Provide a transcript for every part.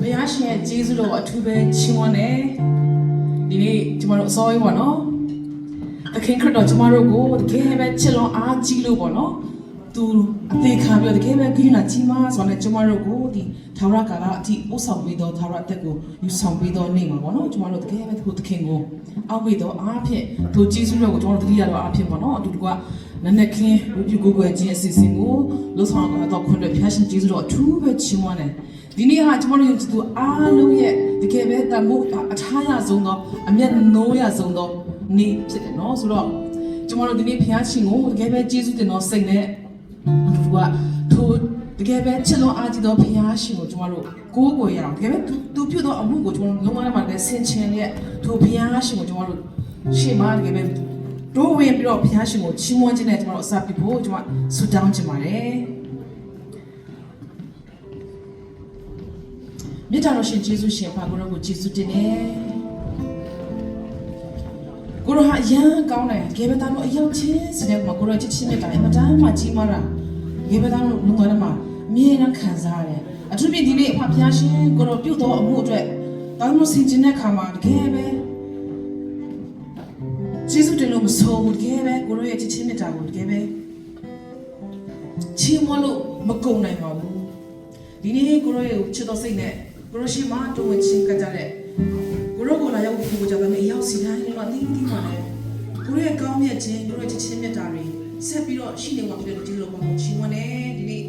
ဘုရားရှင်ရဲ့ကျေးဇူးတော်အထူးပဲချီးမွမ်းတယ်ဒီနေ့ကျမတို့အစောကြီးပေါ့နော်သခင်ခရစ်တော်ကျမတို့ကိုတကယ်ပဲချစ်လွန်အားကြီးလို့ပေါ့နော်သူအသေးခံပြီးတော့တကယ်ပဲကြီးလာကြီးမားဆိုတော့ကျမတို့ကိုဒီသာဝရကာလအထိဥဆောင်ပြီးတော့သာဝရအသက်ကိုယူဆောင်ပြီးတော့နေမှာပေါ့နော်ကျမတို့တကယ်ပဲသူသခင်ကိုအောက်ပြီးတော့အားဖြင့်သူကျေးဇူးတော်ကိုကျမတို့တတိယတော့အားဖြင့်ပေါ့နော်အတူတကွနနခင်းဝိပုကိုကိုချင်းအစီအစဉ်ကိုလှဆောင်တော့ခွင့်ရဖျားရှင်ကျေးဇူးတော်အထူးပဲချီးမွမ်းတယ် ဒီနေ့ဟာကျွန်တော်တို့ယုံကြည်သူအားလုံးရဲ့တကယ်ပဲတမို့အထားရဆုံးသောအမျက်နှိုးရဆုံးသောနေ့ဖြစ်တယ်နော်ဆိုတော့ကျွန်တော်တို့ဒီနေ့ဖခင်ရှင်ကိုတကယ်ပဲကျေးဇူးတင်သောစိတ်နဲ့သူကထိုတကယ်ပဲချစ်လွန်အားကြီးသောဖခင်ရှင်ကိုကျွန်တော်တို့ကိုးကွယ်ရအောင်တကယ်ပဲသူပြုသောအမှုကိုကျွန်တော်လုံးဝမှလည်းဆင်ခြင်ရဲ့ထိုဖခင်ရှင်ကိုကျွန်တော်တို့ရှေ့မှာတကယ်ပဲတို့ဝင်ပြီးတော့ဖခင်ရှင်ကိုချီးမွမ်းခြင်းနဲ့ကျွန်တော်တို့အစပြုဖို့ကျွန်တော်ဆုတောင်းချင်ပါတယ် မြတ်တော်ရှင်ယေရှုရှင်ဖာကိုရောကိုယေရှုတင်နေကိုရောဟာအရန်ကောင်းတယ်ဂေဘတာတို့အရောက်ချင်းစတဲ့မှာကိုရောချစ်ချင်းမြတ်တာအမတန်မှကြီးမားတာဂေဘတာတို့လုံငန်းမှာအမြဲတမ်းခံစားရတယ်အထူးဖြင့်ဒီနေ့အဖဖျားရှင်ကိုရောပြုတ်တော်အမှုအတွက်တောင်းလို့ဆင်ခြင်တဲ့ခါမှာတကယ်ပဲယေရှုတင်လို့မဆိုဘူးတကယ်ပဲကိုရောရဲ့ချစ်ချင်းမြတ်တာကိုတကယ်ပဲချီးမွမ်းလို့မကုန်နိုင်ပါဘူးဒီနေ့ကိုရောရဲ့ချစ်တော်စိတ်နဲ့ ကိုရောရှိမှတုံးဝင်ချင်းကကြတဲ့ကိုရောကိုလာရောက်ဖို့ကြတယ်အရောက်စီတိုင်းတော့အသိသိပါနဲ့ကိုရောရဲ့ကောင်းမြတ်ခြင်းကိုရောရဲ့ချစ်ချင်းမြတ်တာတွေဆက်ပြီးတော့ရှိနေမှာဖြစ်တဲ့ဒီလိုပုံချီးမွမ်းနေဒီနေ့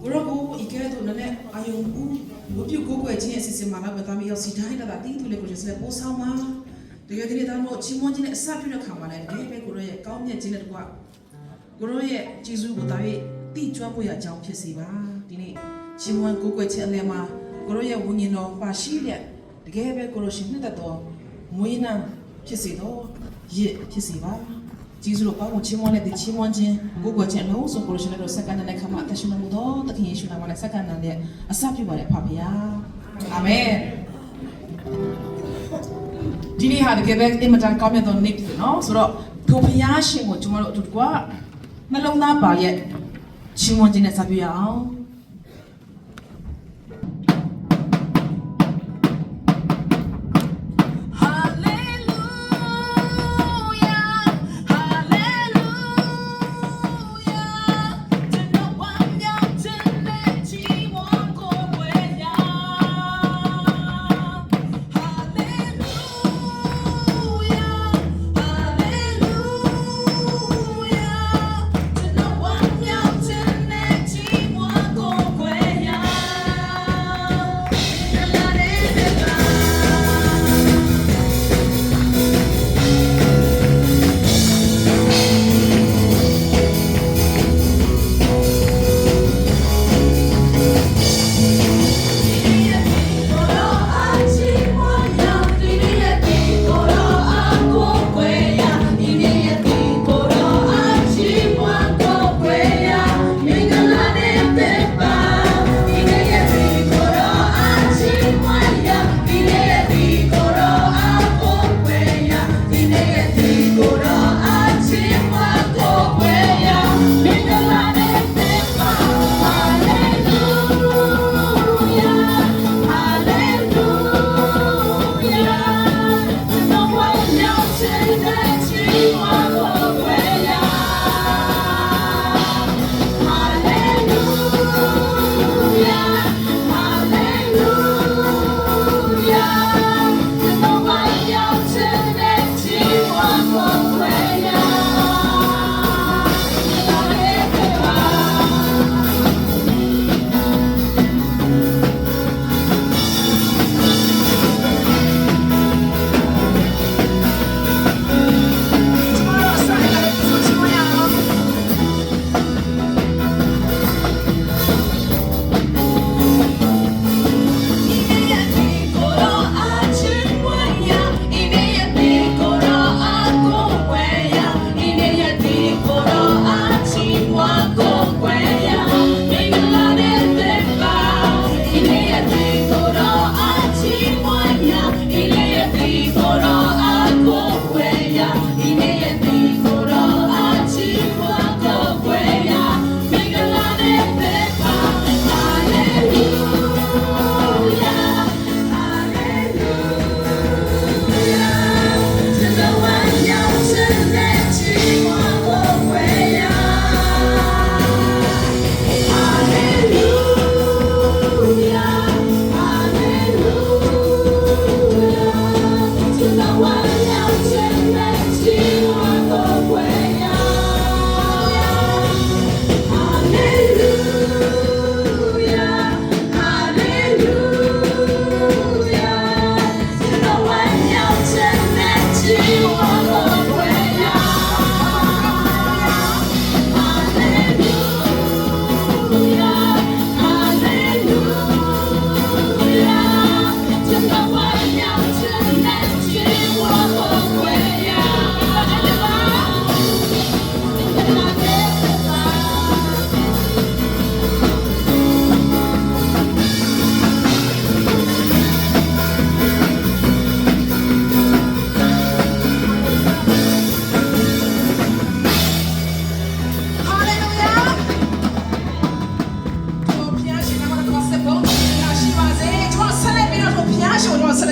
ကိုရောကိုဤကဲတော့လည်းအာယုံဦးဘုပြုကိုကိုရဲ့ချင်းအစီအစဉ်မှာလာတော့တာမရောက်စီတိုင်းတာတီးသူလေးကို just ပို့ဆောင်မှာတကယ်ဒီနေ့တော့ချီးမွမ်းခြင်းနဲ့အစပြုတဲ့ခါမှာလည်းတကယ်ပဲကိုရောရဲ့ကောင်းမြတ်ခြင်းနဲ့တကွကိုရောရဲ့ကျေးဇူးကိုတာ၍တိကျွမ်းဖို့ရအကြောင်းဖြစ်စီပါဒီနေ့ရှင်ဝန်ကိုကိုချက်အလဲမှာ ကိုရောရဲ့ဝိညာဉ်တော်ပါရှိတဲ့တကယ်ပဲကိုရောရှင်နှစ်သက်တော်မွေးနှံဖြစ်စေတော့ရစ်ဖြစ်စေပါကျေးဇူးတော်ကောင်းကိုချီးမွမ်းတဲ့ဒီချီးမွမ်းခြင်းကိုကိုချက်လုံးဆိုကိုရောရှင်တို့စက္ကန့်နဲ့ခမအသက်ရှင်မှုတော်တခင်ယေရှုနာမနဲ့စက္ကန့်နဲ့အစပြုပါတဲ့ဖခင်အာမင်ဒီနေ့ဟာတကယ်ပဲအင်မတန်ကောင်းမြတ်သောနေ့ဖြစ်နော်ဆိုတော့ထိုဖခင်ရှင်ကိုကျွန်တော်တို့အတူတကွနှလုံးသားပါရဲ့ချီးမွမ်းခြင်းနဲ့စပြုရအောင်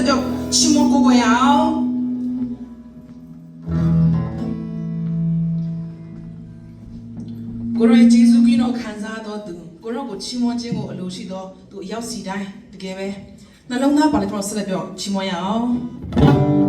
တော့ရှမကိုကိုရအောင်ကိုရောဂျေဇုကိနောခံစားတော်သူကိုရောကိုချီးမွမ်းခြင်းကိုအလိုရှိတော်သူအရောက်စီတိုင်းတကယ်ပဲနှလုံးသားပါလေကျွန်တော်ဆက်လက်ပြောချီးမွမ်းရအောင်